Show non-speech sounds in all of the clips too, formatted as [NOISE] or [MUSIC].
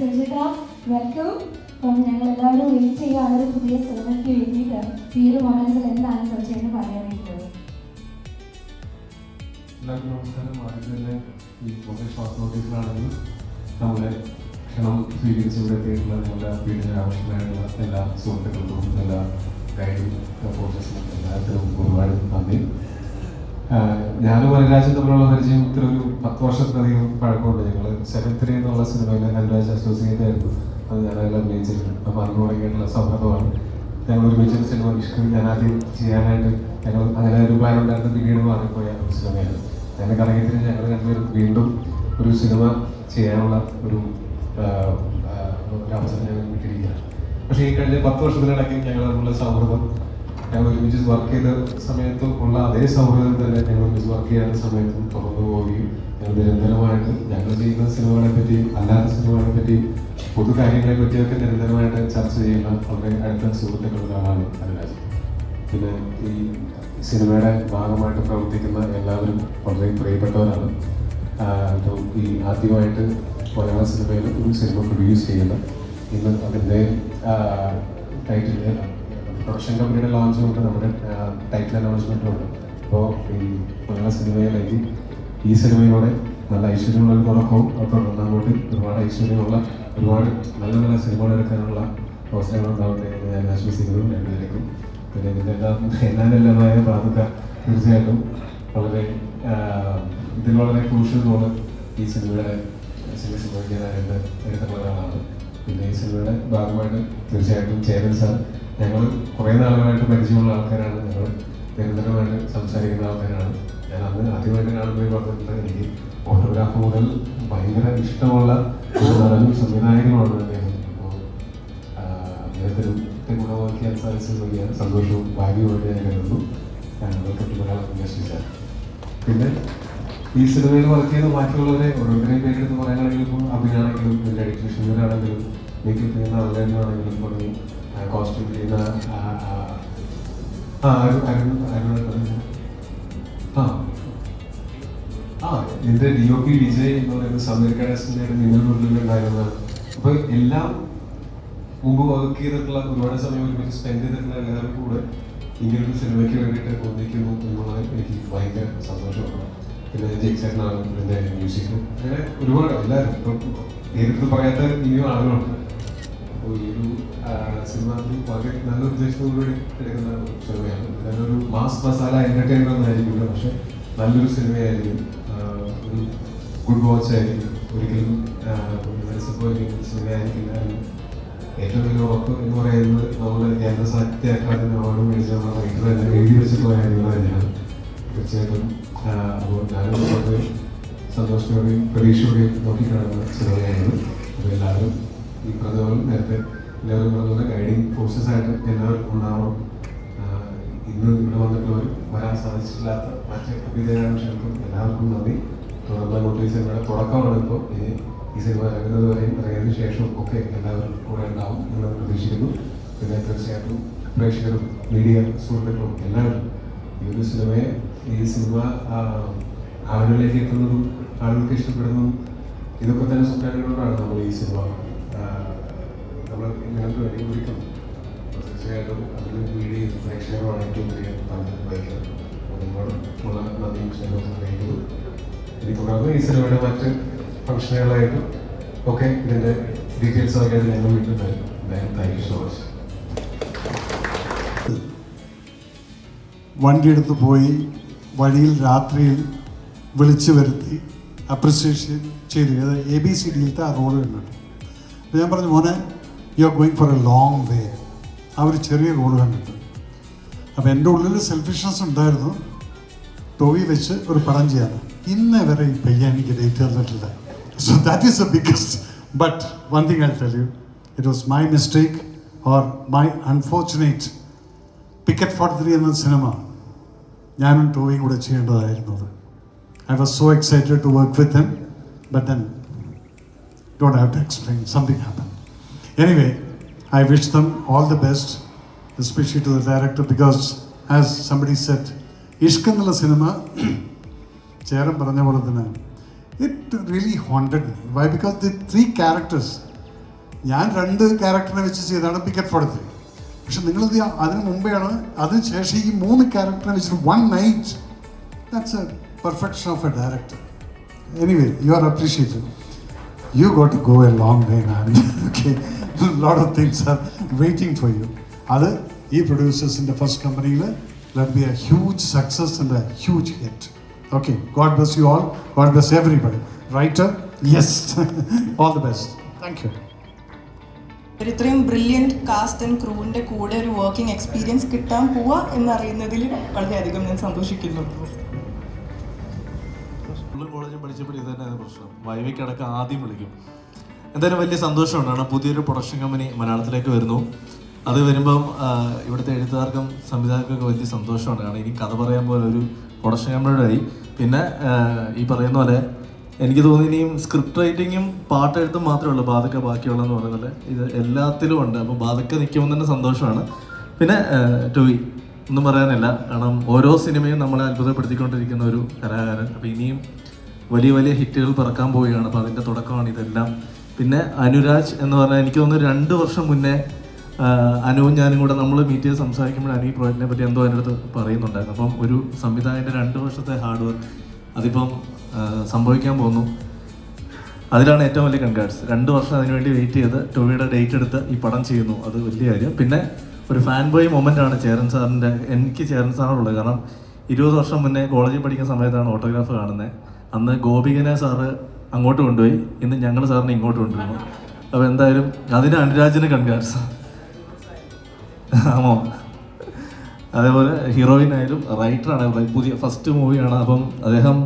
So ചേട്ടാ welcome അപ്പം ഞങ്ങൾ എല്ലാവരും വെയിറ്റ് ചെയ്യുകയാണ് ഒരു പുതിയ സിനിമയ്ക്ക് വേണ്ടിയിട്ട് ഒരു മൊമെന്റ്സിൽ എന്താണ് ചേട്ടന് പറയാനായിട്ടുള്ളത് എല്ലാവർക്കും നമസ്കാരം. ആദ്യം തന്നെ ഈ വളരെ ഷോർട്ട് നോട്ടീസിലാണെങ്കിൽ നമ്മളെ ക്ഷണം സ്വീകരിച്ച് ഇവിടെ എത്തിയിട്ടുള്ള ഞങ്ങളുടെ വീടിന് ആവശ്യമായിട്ടുള്ള എല്ലാ സുഹൃത്തുക്കൾക്കും എല്ലാ ഗൈഡും കോച്ചസിനും എല്ലാവർക്കും ഒരുപാട് നന്ദി. ഞാനും വനരാജും തമ്മിലുള്ള പരിചയം ഇത്ര ഒരു പത്ത് വർഷത്തിലധികം പഴക്കമുണ്ട്. ഞങ്ങൾ സെവൻ ത്രീ എന്നുള്ള സിനിമയിലെ വനരാജ് അസോസിയേറ്റ് ആയിരുന്നു അത് ഞാനെല്ലാം അഭിനയിച്ചിട്ടുണ്ട്. അപ്പം അന്ന് തുടങ്ങിയിട്ടുള്ള സൗഹൃദമാണ്. ഞങ്ങൾ ഒരുമിച്ച് ഒരു സിനിമ ഇഷ്ടം ഞാൻ ആദ്യം ചെയ്യാനായിട്ട് ഞങ്ങൾ അങ്ങനെ ഒരു പ്ലാൻ ഉണ്ടായിരുന്നു. പിന്നീട് മാറിപ്പോയ ഒരു സിനിമയാണ്. അങ്ങനെ കറങ്ങിയതിന് ഞങ്ങൾ രണ്ടുപേരും വീണ്ടും ഒരു സിനിമ ചെയ്യാനുള്ള ഒരു ഒരു അവസരം ഞങ്ങൾ കിട്ടിയിരിക്കുകയാണ് പക്ഷേ ഈ കഴിഞ്ഞ പത്ത് വർഷത്തിനിടയ്ക്ക് ഞങ്ങൾ തമ്മിലുള്ള സൗഹൃദം ഞങ്ങൾ ഒരുമിച്ച് വർക്ക് ചെയ്ത സമയത്തും ഉള്ള അതേ സൗഹൃദം തന്നെ ഞങ്ങൾ ഒരുമിച്ച് വർക്ക് ചെയ്യാത്ത സമയത്തും തുറന്നു പോവുകയും ഞങ്ങൾ നിരന്തരമായിട്ട് ഞങ്ങൾ ചെയ്യുന്ന സിനിമകളെ പറ്റിയും അല്ലാത്ത സിനിമകളെ പറ്റിയും പൊതു കാര്യങ്ങളെ പറ്റിയൊക്കെ നിരന്തരമായിട്ട് ചർച്ച ചെയ്യുന്ന വളരെ അടുത്ത സുഹൃത്തുക്കളുടെ ആളാണ് അനുരാജ്. പിന്നെ ഈ സിനിമയുടെ ഭാഗമായിട്ട് പ്രവർത്തിക്കുന്ന എല്ലാവരും വളരെ പ്രിയപ്പെട്ടവരാണ്. ഈ ആദ്യമായിട്ട് മലയാള സിനിമയിൽ ഒരു സിനിമ പ്രൊഡ്യൂസ് ചെയ്യുന്ന ഇന്ന് അതിന്റെ ടൈറ്റിൽ പ്രൊഡക്ഷൻ കമ്പനിയുടെ ലോഞ്ച് കൊണ്ട് നമ്മുടെ ടൈറ്റിൽ അനൗൺസ്മെന്റും ഉണ്ട് അപ്പോൾ ഈ മലയാള സിനിമയിലേക്ക് ഈ സിനിമയിലൂടെ നല്ല ഐശ്വര്യമുള്ള ഒരു തുടക്കവും തുടർന്ന് അങ്ങോട്ട് ഒരുപാട് ഐശ്വര്യമുള്ള ഒരുപാട് നല്ല നല്ല സിനിമകൾ എടുക്കാനുള്ള അവസരങ്ങൾ ഉണ്ടാവട്ടെ എന്ന് ഞാൻ ആശ്വസിക്കുന്നു രണ്ടുപേർക്കും പിന്നെ ഇതിന്റെ എല്ലാം എന്നാലെല്ലാമായ ബാധ്യത തീർച്ചയായിട്ടും വളരെ ഇതിൽ വളരെ ക്രൂഷ്യൽ റോൾ ഈ സിനിമയുടെ സിനിമ സംഭവിക്കാനായിട്ട് എടുത്തുള്ള ഒരാളാണ്. പിന്നെ ഈ സിനിമയുടെ ഭാഗമായിട്ട് തീർച്ചയായിട്ടും ചേരൻ സാർ ഞങ്ങൾ കുറേ നാളുകളായിട്ട് പരിചയമുള്ള ആൾക്കാരാണ്. ഞങ്ങൾ നിരന്തരമായിട്ട് സംസാരിക്കുന്ന ആൾക്കാരാണ്. ഞാൻ അന്ന് ആദ്യമായിട്ട് കാണുമ്പോൾ പറഞ്ഞിട്ടുണ്ട് എനിക്ക് ഫോട്ടോഗ്രാഫ് മുതൽ ഭയങ്കര ഇഷ്ടമുള്ള ഒരു സംവിധായകനുമാണ് അദ്ദേഹം. അപ്പോൾ അദ്ദേഹത്തിന് ഗുണമാക്കിയാൽ സാധിച്ചത് വലിയ സന്തോഷവും ഭാഗ്യവുമായിട്ട് ഞാൻ കരുതുന്നു. വെൽക്കം ടു മലയാളം പിന്നെ ഈ സിനിമയിൽ വർക്ക് ചെയ്ത് ബാക്കിയുള്ളവരെ ഓരോരുത്തരെയും പേരെടുത്ത് പറയാനാണെങ്കിലും അഭിനാണെങ്കിലും ഇതിന്റെ എഡിറ്റർ ആണെങ്കിലും മേക്കപ്പ് ചെയ്യുന്ന ആളുകളാണെങ്കിലും തുടങ്ങി കോസ്റ്റ്യൂം ചെയ്ത ആ, ഇതിന്റെ ഡി ഒ പി വിജയ് എന്ന് പറയുന്ന സമീർ കടസിന്റെ മിന്നൽ മുരളിലുണ്ടായിരുന്നതാണ് അപ്പൊ എല്ലാം മുമ്പ് വർക്ക് ചെയ്തിട്ടുള്ള ഒരുപാട് സമയം ഒരുമിച്ച് സ്പെൻഡ് ചെയ്തിട്ടുള്ള എല്ലാവരും കൂടെ ഇങ്ങനൊരു സിനിമയ്ക്ക് വേണ്ടിയിട്ട് ഒന്നിക്കുന്നു എന്നുള്ളത് എനിക്ക് ഭയങ്കര സന്തോഷമാണ്. പിന്നെ ജയിച്ചേട്ടനാണ് ഇതിന്റെ മ്യൂസിക്കും അങ്ങനെ ഒരുപാട് എല്ലാവരും ഇപ്പം നേരിട്ട് പറയാത്ത ഇനിയും ആളുകളുണ്ട്. ഒരു സിനിമ വളരെ നല്ല ഉദ്ദേശത്തോടുകൂടി എടുക്കുന്ന സിനിമയാണ്. നല്ലൊരു മാസ് മസാല എന്റർടൈനർ ഒന്നായിരിക്കില്ല പക്ഷെ നല്ലൊരു സിനിമയായിരിക്കും. ഒരു ഗുഡ് വാച്ച് ആയിരിക്കും. ഒരിക്കലും മനസ്സിപ്പോയിരിക്കും സിനിമയായിരിക്കില്ല. ഏറ്റവും വലിയ ഉറപ്പ് എന്ന് പറയുന്നത് നമ്മൾ കേന്ദ്ര സാഹിത്യ അക്കാദമി അവാർഡ് മേടിച്ച നമ്മുടെ റൈറ്റർ തന്നെ എഴുതി വെച്ചിട്ടുള്ള കാര്യങ്ങൾ തന്നെയാണ്. തീർച്ചയായിട്ടും അപ്പോൾ ഞാനും വളരെ സന്തോഷത്തോടെയും പ്രതീക്ഷയോടെയും നോക്കിക്കാണുന്ന സിനിമയായിരുന്നു. അപ്പോൾ എല്ലാവരും ഈ പറഞ്ഞ നേരത്തെ എല്ലാവരും പറഞ്ഞ ഗൈഡിങ് ഫോഴ്സസ് ആയിട്ട് എല്ലാവർക്കും ഉണ്ടാവണം. ഇന്ന് ഇവിടെ വന്നിട്ടുള്ളവർ വരാൻ സാധിച്ചിട്ടില്ലാത്ത മറ്റ് എല്ലാവർക്കും നന്ദി. തുടർന്ന് അങ്ങോട്ട് ഈ സിനിമയുടെ തുടക്കമാണ് ഇപ്പോൾ. ഇനി ഈ സിനിമ ഇറങ്ങുന്നത് വരെയും ഇറങ്ങിയതിനു ശേഷവും ഒക്കെ എല്ലാവരും കൂടെ ഉണ്ടാവും എന്ന് പ്രതീക്ഷിക്കുന്നു. പിന്നെ തീർച്ചയായിട്ടും പ്രേക്ഷകരും മീഡിയ സുഹൃത്തുക്കളും എല്ലാവരും ഈ ഒരു സിനിമയെ ഈ സിനിമ ആളുകളിലേക്ക് എത്തുന്നതും ആളുകൾക്ക് ഇഷ്ടപ്പെടുന്നതും ഇതൊക്കെ തന്നെ സ്വപ്നങ്ങളോടാണ് നമ്മൾ ഈ സിനിമ നമ്മൾ വേണ്ടി കുറിക്കുന്നത് അപ്പോൾ തീർച്ചയായിട്ടും അതിന് മീഡിയ പ്രേക്ഷകരുമാണ് ഏറ്റവും വലിയ പങ്ക് വഹിക്കുന്നത് അപ്പോൾ നിങ്ങളോട് ഉള്ള നന്ദിയും സ്നേഹവും ഇനി തുടർന്ന് ഈ സിനിമയുടെ മറ്റ് ഫംഗ്ഷനുകളായിട്ടും ഒക്കെ ഇതിന്റെ ഡീറ്റെയിൽസ് ഒക്കെ ഞങ്ങൾ വീട്ടിൽ തരും താങ്ക് യു സോ മച്ച് വണ്ടിയെടുത്ത് പോയി വഴിയിൽ രാത്രിയിൽ വിളിച്ചു വരുത്തി അപ്രിസിയേഷൻ ചെയ്തു. അത് എ ബി സി ഡിയിലത്തെ ആ റോഡ് കണ്ടിട്ട് അപ്പോൾ ഞാൻ പറഞ്ഞു മോനെ you are going for a long way ആ ഒരു ചെറിയ റോൾ കണ്ടിട്ട്. അപ്പോൾ എന്റെ ഉള്ളിൽ സെൽഫിഷ്നസ് ഉണ്ടായിരുന്നു. ടോവി വെച്ച് ഒരു പടം ചെയ്യാൻ. ഇന്നേ വരെ ഈ പെയ്യാൻ എനിക്ക് ഡേറ്റ് തന്നിട്ടില്ല. So that is a biggest but one thing I tell you it was my mistake or my unfortunate picket forty three എന്ന സിനിമ ഞാനും ടോവിയും കൂടെ ചെയ്യേണ്ടതായിരുന്നു അത്. I was so excited to work with him but then don't have to explain something happen anyway I wish them all the best especially to the director because as somebody said Ishq എന്നുള്ള സിനിമ ചേരൻ പറഞ്ഞ പോലെ തന്നെ. It really haunted me why because the three characters ഞാൻ രണ്ട് ക്യാരക്ടറിനെ വെച്ച് ചെയ്താണ് പിക്കറ്റ് ഫോർട്ടി ത്രീ പക്ഷെ നിങ്ങളിത് അതിന് മുമ്പെയാണ് അതിന് ശേഷം ഈ മൂന്ന് ക്യാരക്ടറിനെ വെച്ചിട്ട് one night that's a perfection of a director anyway you are appreciated you got to go a long way, man. [LAUGHS] okay, a lot of things are waiting for you. അത് ഈ പ്രൊഡ്യൂസേഴ്സിന്റെ ഫസ്റ്റ് കമ്പനിയിൽ let be a huge success and a huge hit okay God bless you all God bless everybody writer yes all the best thank you ഒരു ഇത്രയും brilliant cast and ക്രൂവിന്റെ കൂടെ ഒരു working experience കിട്ടാൻ പോവുക എന്നറിയുന്നതിൽ വളരെയധികം ഞാൻ സന്തോഷിക്കുന്നു. സ്കൂളിലും കോളേജും പഠിച്ചപ്പോൾ ഇത് തന്നെയാണ് പ്രശ്നം. വൈവിക്കടക്കം ആദ്യം വിളിക്കും. എന്തായാലും വലിയ സന്തോഷമുണ്ടാണ് പുതിയൊരു പ്രൊഡക്ഷൻ കമ്പനി മലയാളത്തിലേക്ക് വരുന്നു. അത് വരുമ്പം ഇവിടുത്തെ എഴുത്തുകാർക്കും സംവിധായകർക്കൊക്കെ വലിയ സന്തോഷമാണ് കാരണം ഇനി കഥ പറയാൻ പോലെ ഒരു പ്രൊഡക്ഷൻ കമ്പനിയുടെ ആയി പിന്നെ ഈ പറയുന്ന പോലെ എനിക്ക് തോന്നി ഇനിയും സ്ക്രിപ്റ്റ് റൈറ്റിങ്ങും പാട്ടെഴുത്തും മാത്രമേ ഉള്ളൂ. ബാധക്ക ബാക്കിയുള്ളതെന്ന് പറയുന്നത് ഇത് എല്ലാത്തിലും ഉണ്ട്. അപ്പോൾ ബാധക്ക നിൽക്കുമ്പോൾ തന്നെ സന്തോഷമാണ്. പിന്നെ ടോയ് ഒന്നും പറയാനില്ല. കാരണം ഓരോ സിനിമയും നമ്മളെ അത്ഭുതപ്പെടുത്തിക്കൊണ്ടിരിക്കുന്ന ഒരു കലാകാരൻ. അപ്പോൾ ഇനിയും വലിയ വലിയ ഹിറ്റുകൾ പറക്കാൻ പോവുകയാണ്. അപ്പോൾ അതിന്റെ തുടക്കമാണ് ഇതെല്ലാം. പിന്നെ അനുരാജ് എന്ന് പറഞ്ഞാൽ എനിക്ക് തോന്നുന്നു രണ്ട് വർഷം മുന്നേ അനുവും ഞാനും കൂടെ നമ്മൾ മീറ്റ് ചെയ്ത് സംസാരിക്കുമ്പോൾ അനു ഈ പ്രോജക്റ്റിനെ പറ്റി എന്തോ എന്റെ അടുത്ത് പറയുന്നുണ്ടായിരുന്നു അപ്പം ഒരു സംവിധായകന്റെ രണ്ട് വർഷത്തെ ഹാർഡ് വർക്ക് അതിപ്പം സംഭവിക്കാൻ പോകുന്നു. അതിലാണ് ഏറ്റവും വലിയ കൺഗ്രാറ്റ്സ് രണ്ട് വർഷം അതിനുവേണ്ടി വെയിറ്റ് ചെയ്ത് ടൊവിയുടെ ഡേറ്റ് എടുത്ത് ഈ പടം ചെയ്യുന്നു. അത് വലിയ കാര്യം. പിന്നെ ഒരു ഫാൻ ബോയ് മൊമെന്റ് ആണ് ചേരൻ സാറിന്റെ എനിക്ക് ചേരൻ സാറിനുള്ളത്. കാരണം ഇരുപത് വർഷം മുന്നേ കോളേജിൽ പഠിക്കുന്ന സമയത്താണ് ഓട്ടോഗ്രാഫ് കാണുന്നത്. അന്ന് ഗോപികനെ സാറ് അങ്ങോട്ട് കൊണ്ടുപോയി. ഇന്ന് ഞങ്ങൾ സാറിനെ ഇങ്ങോട്ട് കൊണ്ടുവന്നു അപ്പോൾ എന്തായാലും അതിന് അനുരാജിന് കൺഗ്രാറ്റ്സ് ആമോ. അതേപോലെ ഹീറോയിൻ ആയാലും റൈറ്ററാണ് പുതിയ ഫസ്റ്റ് മൂവിയാണ് അപ്പം അദ്ദേഹം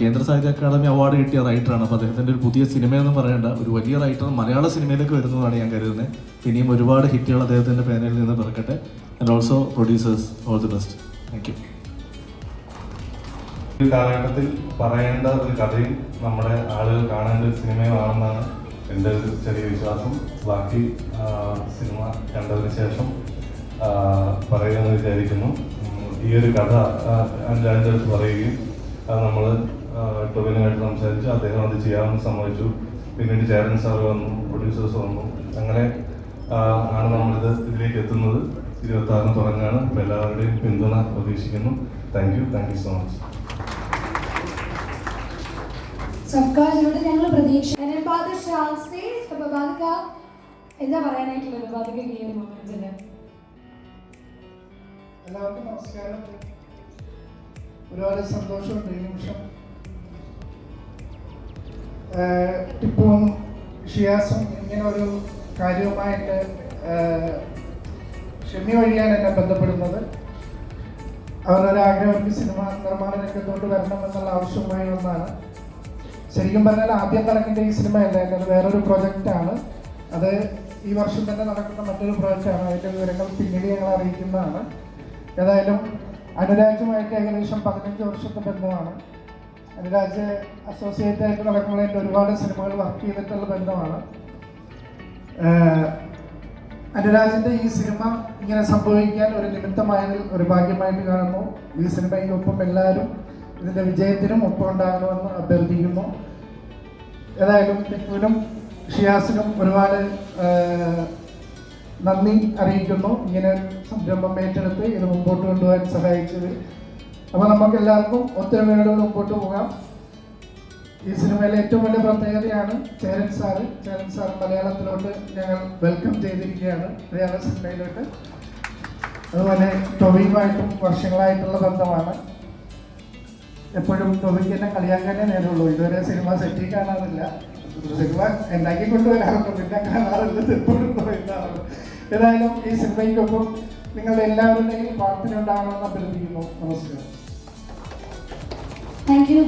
കേന്ദ്ര സാഹിത്യ അക്കാദമി അവാർഡ് കിട്ടിയ റൈറ്ററാണ് അപ്പോൾ അദ്ദേഹത്തിന്റെ ഒരു പുതിയ സിനിമയെന്ന് പറയേണ്ട. ഒരു വലിയ റൈറ്റർ മലയാള സിനിമയിലേക്ക് വരുന്നതാണ് ഞാൻ കരുതുന്നത് ഇനിയും ഒരുപാട് ഹിറ്റുകൾ അദ്ദേഹത്തിന്റെ പേനയിൽ നിന്ന് പിറക്കട്ടെ. And also producers all the best thank you ഒരു കാലഘട്ടത്തിൽ പറയേണ്ട ഒരു കഥയും നമ്മുടെ ആളുകൾ കാണേണ്ട ഒരു സിനിമയുമാണെന്നാണ് എന്റെ ഒരു ചെറിയ വിശ്വാസം. ബാക്കി സിനിമ കണ്ടതിന് ശേഷം പറയുമെന്ന് വിചാരിക്കുന്നു. ഈ ഒരു കഥ അഞ്ചാഴ്ച അടുത്ത് പറയുകയും അത് നമ്മൾ ടൊവിനുമായിട്ട് സംസാരിച്ചു. അദ്ദേഹം അത് ചെയ്യാമെന്ന് സമ്മതിച്ചു. പിന്നീട് ചേരൻ സാർ വന്നു പ്രൊഡ്യൂസേഴ്സ് വന്നു. അങ്ങനെ ആണ് നമ്മളിത് ഇതിലേക്ക് എത്തുന്നത്. ഇരുപത്തി ആറിന് തുടങ്ങാണ് എല്ലാവരുടെയും പിന്തുണ പ്രതീക്ഷിക്കുന്നു. Thank you. Thank you so much. സർക്കാരിനോട് ഞങ്ങൾ പ്രതീക്ഷ എന്താ പറയാനായിട്ടുള്ളത് നമസ്കാരം. ഒരുപാട് സന്തോഷമുണ്ട് ഈ നിമിഷം. ടിപ്പുവും ഷിയാസും ഇങ്ങനെ ഒരു കാര്യവുമായിട്ട് ഷെമി വഴിയാണ് എന്നെ ബന്ധപ്പെടുന്നത്. അവരൊരാഗ്രഹം സിനിമ നിർമ്മാണ രംഗത്തോട്ട് വരണം എന്നുള്ള ആവശ്യമായി ഒന്നാണ്. ശരിക്കും പറഞ്ഞാൽ ആദ്യം നടക്കേണ്ട ഈ സിനിമയല്ല എന്റെ അത് വേറൊരു പ്രൊജക്റ്റാണ് അത് ഈ വർഷം തന്നെ നടക്കുന്ന മറ്റൊരു പ്രൊജക്റ്റാണ് അതിന്റെ വിവരങ്ങൾ പിന്നീട് ഞങ്ങൾ അറിയിക്കുന്നതാണ്. ഏതായാലും അനുരാജുമായിട്ട് ഏകദേശം പതിനഞ്ച് വർഷത്തെ ബന്ധമാണ്. അനുരാജ് അസോസിയേറ്റ് ആയിട്ട് നടക്കുന്നതിൽ ഒരുപാട് സിനിമകൾ വർക്ക് ചെയ്തിട്ടുള്ള ബന്ധമാണ്. അനുരാജിന്റെ ഈ സിനിമ ഇങ്ങനെ സംഭവിക്കാൻ ഒരു നിമിത്തമായതിൽ ഒരു ഭാഗ്യമായിട്ട് കാണുന്നു. ഈ സിനിമയ്ക്കൊപ്പം എല്ലാവരും ഇതിന്റെ വിജയത്തിനും ഒപ്പം ഉണ്ടാകണമെന്ന് അഭ്യർത്ഥിക്കുന്നു. ഏതായാലും ടിപ്പുവിനും ഷിയാസിനും ഒരുപാട് നന്ദി അറിയിക്കുന്നു. ഇങ്ങനെ സംരംഭം ഏറ്റെടുത്ത് ഇത് മുമ്പോട്ട് കൊണ്ടുപോകാൻ സഹായിച്ചത്. അപ്പോൾ നമുക്ക് എല്ലാവർക്കും ഒത്തൊരുമയോടെ മുമ്പോട്ട് പോകാം. ഈ സിനിമയിലെ ഏറ്റവും വലിയ പ്രത്യേകതയാണ് ചേരൻ സാറ്. ചേരൻ സാർ മലയാളത്തിലോട്ട് ഞങ്ങൾ വെൽക്കം ചെയ്തിരിക്കുകയാണ്. മലയാള സിനിമയിലോട്ട്. അതുപോലെ ടൊവിയുമായിട്ടും വർഷങ്ങളായിട്ടുള്ള ബന്ധമാണ്. എപ്പോഴും ടൊവിക്ക് എന്നെ കളിയാക്കാനേ നേരുള്ളൂ ഇതുവരെ സിനിമ സെറ്റിൽ കാണാറില്ല. സിനിമ ഉണ്ടാക്കി കൊണ്ടുവരാറുണ്ട്. പിന്നെ കാണാറില്ല. എപ്പോഴും ടൊവിന്നാണ് ഏതായാലും ഈ സിനിമയ്ക്കൊപ്പം നിങ്ങളുടെ എല്ലാവരുടെയും പ്രാർത്ഥന ഉണ്ടാകണമെന്ന് അഭ്യർത്ഥിക്കുന്നു. നമസ്കാരം. Thank you